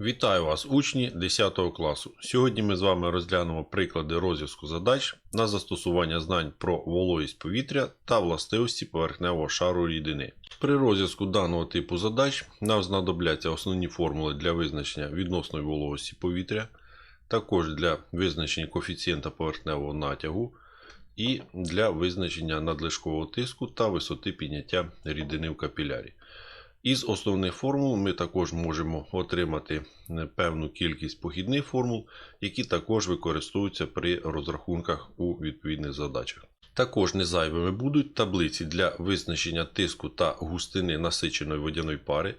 Вітаю вас, учні 10 класу. Сьогодні ми з вами розглянемо приклади розв'язку задач на застосування знань про вологість повітря та властивості поверхневого шару рідини. При розв'язку даного типу задач нам знадобляться основні формули для визначення відносної вологості повітря, також для визначення коефіцієнта поверхневого натягу і для визначення надлишкового тиску та висоти підняття рідини в капілярі. Із основних формул ми також можемо отримати е, певну кількість похідних формул, які також використовуються при розрахунках у відповідних задачах. Також не зайвими будуть таблиці для визначення тиску та густини насиченої водяної пари,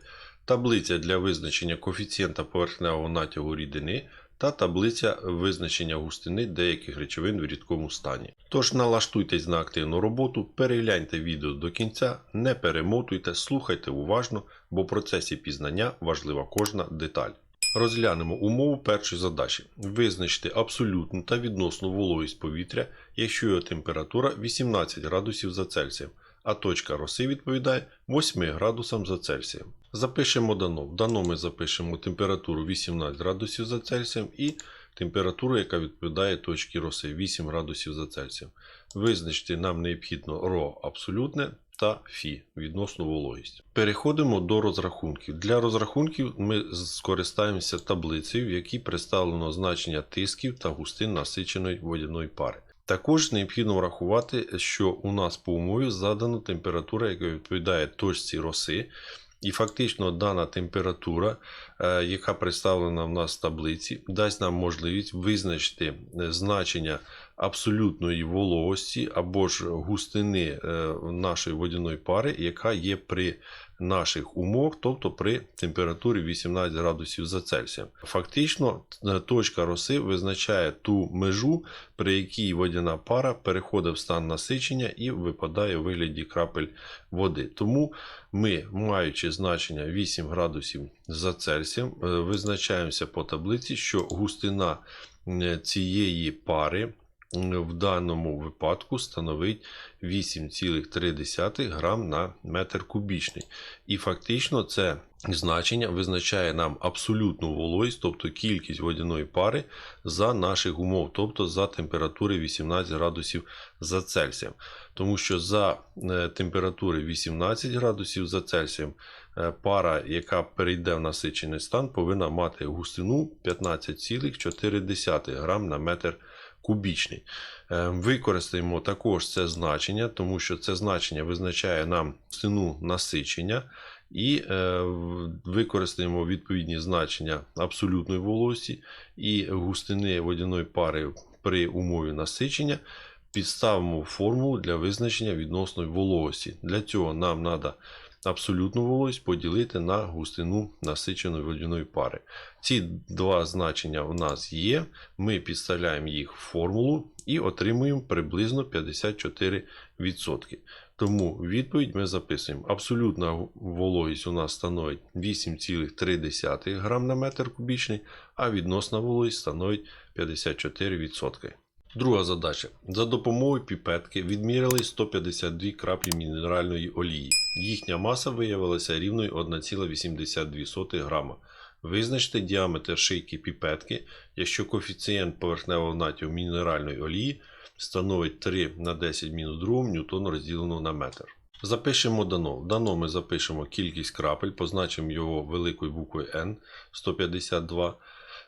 таблиця для визначення коефіцієнта поверхневого натягу рідини та таблиця визначення густини деяких речовин в рідкому стані. Тож налаштуйтесь на активну роботу, перегляньте відео до кінця, не перемотуйте, слухайте уважно, бо в процесі пізнання важлива кожна деталь. Розглянемо умову першої задачі. Визначте абсолютну та відносну вологість повітря, якщо його температура 18 градусів за Цельсієм, а точка роси відповідає 8 градусам за Цельсієм. Запишемо дано. В дано ми запишемо температуру 18 градусів за Цельсієм і температуру, яка відповідає точці роси 8 градусів за Цельсієм. Визначити нам необхідно ро абсолютне та Фі відносну вологість. Переходимо до розрахунків. Для розрахунків ми скористаємося таблицею, в якій представлено значення тисків та густин насиченої водяної пари. Також необхідно врахувати, що у нас по умові задана температура, яка відповідає точці роси. І фактично дана температура, е, яка представлена в нас в таблиці, дасть нам можливість визначити е, значення абсолютної вологості або ж густини е, нашої водяної пари, яка є при наших умовах, тобто при температурі 18 градусів за Цельсієм. Фактично, точка роси визначає ту межу, при якій водяна пара переходить в стан насичення і випадає у вигляді крапель води. Тому ми, маючи значення 8 градусів за Цельсієм, е, визначаємося по таблиці, що густина е, цієї пари в даному випадку становить 8,3 грам на метр кубічний. І фактично це значення визначає нам абсолютну вологість, тобто кількість водяної пари за наших умов, тобто за температури 18 градусів за Цельсієм. Тому що за е, температури 18 градусів за Цельсієм е, пара, яка перейде в насичений стан, повинна мати густину 15,4 грам на метр кубічний. Е, Використаємо також це значення, тому що це значення визначає нам стіну насичення, і е, використаємо відповідні значення абсолютної вологості і густини водяної пари при умові насичення. Підставимо формулу для визначення відносної вологості. Для цього нам треба абсолютну вологість поділити на густину насиченої водяної пари. Ці два значення у нас є. Ми підставляємо їх в формулу і отримуємо приблизно 54%. Тому відповідь ми записуємо. Абсолютна вологість у нас становить 8,3 грам на метр кубічний, а відносна вологість становить 54%. Друга задача. За допомогою піпетки відміряли 152 краплі мінеральної олії. Їхня маса виявилася рівною 1,82 грама. Визначте діаметр шийки піпетки, якщо коефіцієнт поверхневого натягу мінеральної олії становить 3 на 10 мінус 2 ньютон розділено на метр. Запишемо дано. Дано ми запишемо кількість крапель, позначимо його великою буквою N 152.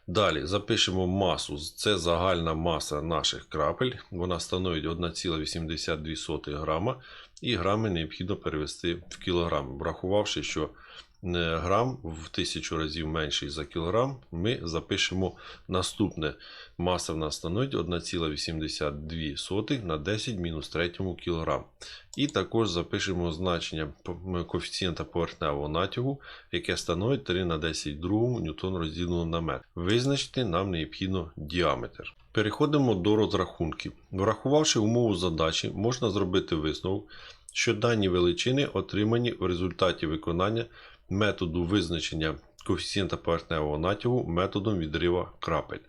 Далі запишемо масу. Це загальна маса наших крапель. Вона становить 1,82 грама. І грами необхідно перевести в кілограм. Врахувавши, що грам в тисячу разів менший за кілограм, ми запишемо наступне. Маса в нас становить 1,82 на 10 мінус 3 кілограм. І також запишемо значення коефіцієнта поверхневого натягу, яке становить 3 на 10 другому ньютон розділено на метр. Визначити нам необхідно діаметр. Переходимо до розрахунків. Врахувавши умову задачі, можна зробити висновок, що дані величини отримані в результаті виконання методу визначення коефіцієнта поверхневого натягу методом відрива крапель.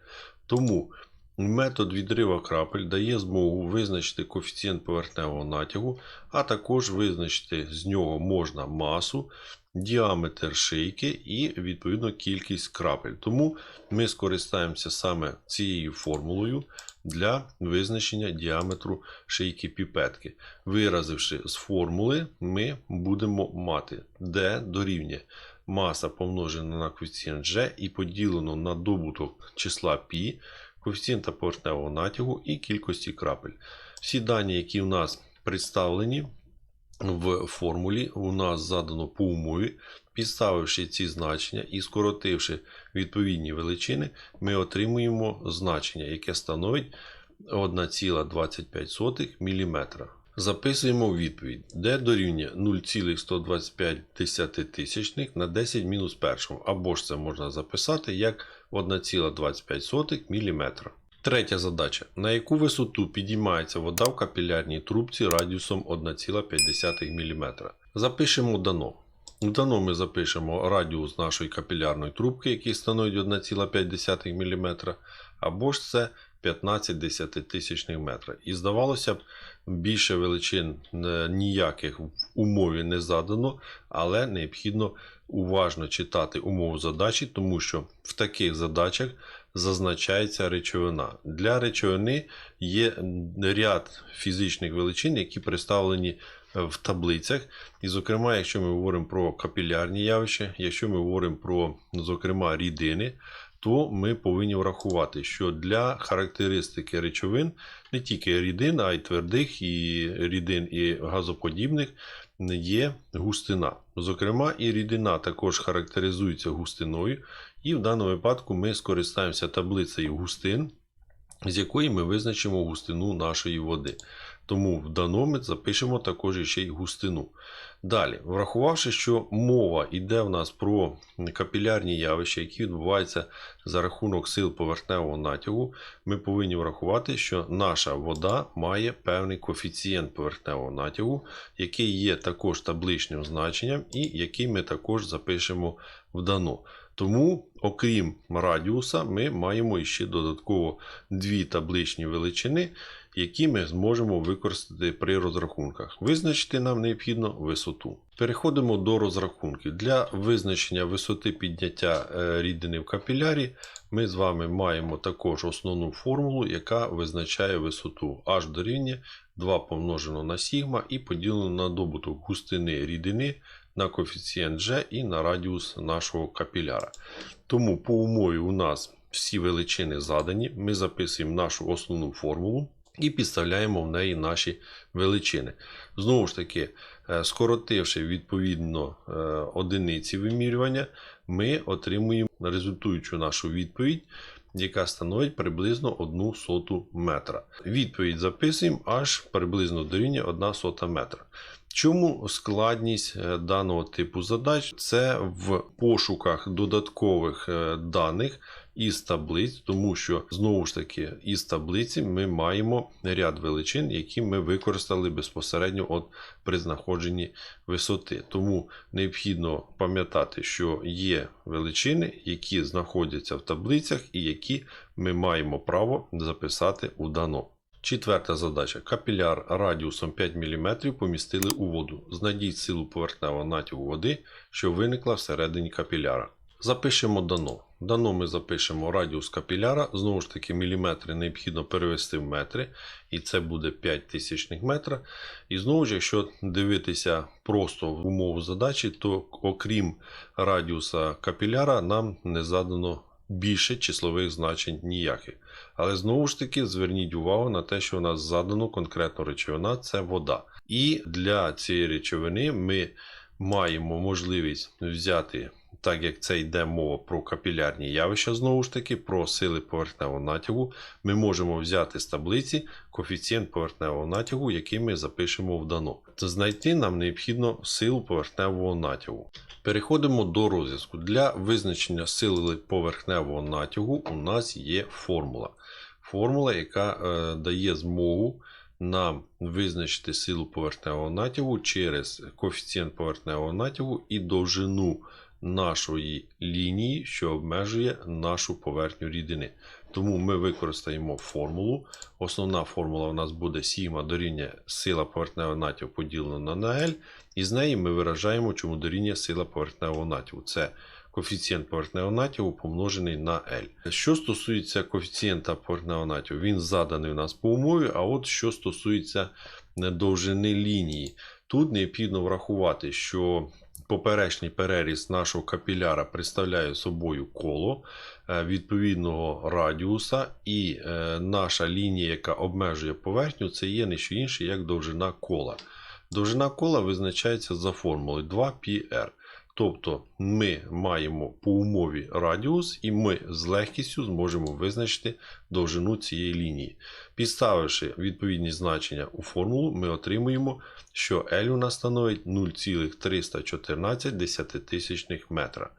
Тому метод відрива крапель дає змогу визначити коефіцієнт поверхневого натягу, а також визначити з нього можна масу діаметр шийки і відповідно кількість крапель. Тому ми скористаємося саме цією формулою для визначення діаметру шийки піпетки. Виразивши з формули, ми будемо мати D дорівнює маса помножена на коефіцієнт G і поділено на добуток числа π, коефіцієнта поверхневого натягу і кількості крапель. Всі дані, які у нас представлені в формулі, у нас задано по умові. Підставивши ці значення і скоротивши відповідні величини, ми отримуємо значення, яке становить 1,25 мм. Записуємо відповідь, де дорівнює 0,125 тисячних на 10 мінус першому, або ж це можна записати як 1,25 мм. Третя задача. На яку висоту підіймається вода в капілярній трубці радіусом 1,5 мм? Запишемо дано. Дано ми запишемо радіус нашої капілярної трубки, який становить 1,5 мм, або ж це 15 десятитисячних метра. І здавалося б, більше величин е, ніяких в умові не задано, але необхідно уважно читати умову задачі, тому що в таких задачах зазначається речовина. Для речовини є ряд фізичних величин, які представлені в таблицях. І, зокрема, якщо ми говоримо про капілярні явища, якщо ми говоримо про, зокрема, рідини, то ми повинні врахувати, що для характеристики речовин не тільки рідин, а й твердих, і рідин і газоподібних є густина. Зокрема, і рідина також характеризується густиною, і в даному випадку ми скористаємося таблицею густин, з якої ми визначимо густину нашої води. Тому в даному запишемо також ще й густину. Далі, врахувавши, що мова йде в нас про капілярні явища, які відбуваються за рахунок сил поверхневого натягу, ми повинні врахувати, що наша вода має певний коефіцієнт поверхневого натягу, який є також табличним значенням, і який ми також запишемо в дано. Тому, окрім радіуса, ми маємо ще додатково дві табличні величини, які ми зможемо використати при розрахунках. Визначити нам необхідно висоту. Переходимо до розрахунків. Для визначення висоти підняття е, рідини в капілярі ми з вами маємо також основну формулу, яка визначає висоту h дорівнює 2 помножено на сігма і поділено на добуток густини рідини на коефіцієнт G і на радіус нашого капіляра. Тому по умові у нас всі величини задані. Ми записуємо нашу основну формулу і підставляємо в неї наші величини. Знову ж таки, е, скоротивши відповідно е, одиниці вимірювання, ми отримуємо результуючу нашу відповідь. Яка становить приблизно 1 соту метра. Відповідь записуємо аж приблизно дорівнює 1 сота метра. Чому складність е, даного типу задач? Це в пошуках додаткових даних із таблиць, тому що знову ж таки із таблиці ми маємо ряд величин, які ми використали безпосередньо от при знаходженні висоти. Тому необхідно пам'ятати, що є величини, які знаходяться в таблицях, і які ми маємо право записати у дано. Четверта задача. Капіляр радіусом 5 мм помістили у воду. Знайдіть силу поверхневого натягу води, що виникла всередині капіляра. Запишемо дано. Дано ми запишемо радіус капіляра. Знову ж таки, міліметри необхідно перевести в метри, і це буде 5 тисячних метра. І знову ж, якщо дивитися просто в умову задачі, то окрім радіуса капіляра, нам не задано більше числових значень ніяких. Але знову ж таки, зверніть увагу на те, що у нас задано конкретно речовина це вода. І для цієї речовини ми маємо можливість взяти так як це йде мова про капілярні явища, знову ж таки, про сили поверхневого натягу, ми можемо взяти з таблиці коефіцієнт поверхневого натягу, який ми запишемо в дано. Знайти нам необхідно силу поверхневого натягу. Переходимо до розв'язку. Для визначення сили поверхневого натягу у нас є формула. Формула, яка е, дає змогу нам визначити силу поверхневого натягу через коефіцієнт поверхневого натягу і довжину нашої лінії, що обмежує нашу поверхню рідини. Тому ми використаємо формулу. Основна формула у нас буде сігма дорівнює сила поверхневого натягу поділена на L. І з неї ми виражаємо, чому дорівнює сила поверхневого натягу. Це коефіцієнт поверхневого натягу помножений на L. Що стосується коефіцієнта поверхневого натягу, він заданий у нас по умові, а от що стосується довжини лінії, тут необхідно врахувати, що поперечний переріз нашого капіляра представляє собою коло е, відповідного радіуса, і е, наша лінія, яка обмежує поверхню, це є не що інше, як довжина кола. Довжина кола визначається за формулою 2πr. Тобто ми маємо по умові радіус, і ми з легкістю зможемо визначити довжину цієї лінії. Підставивши відповідні значення у формулу, ми отримуємо, що L у нас становить 0,314 десятитисячних метра.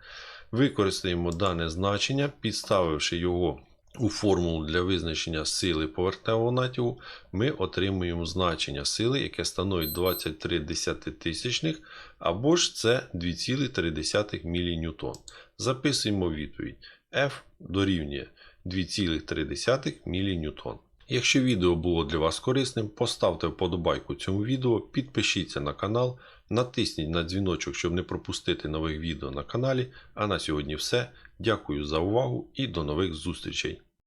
Використаємо дане значення, підставивши його у формулу для визначення сили поверхневого натягу, ми отримуємо значення сили, яке становить 23 десятитисячних, або ж це 2,3 міліньютон. Записуємо відповідь. F дорівнює 2,3 міліньютон. Якщо відео було для вас корисним, поставте вподобайку цьому відео, підпишіться на канал, натисніть на дзвіночок, щоб не пропустити нових відео на каналі. А на сьогодні все. Дякую за увагу і до нових зустрічей!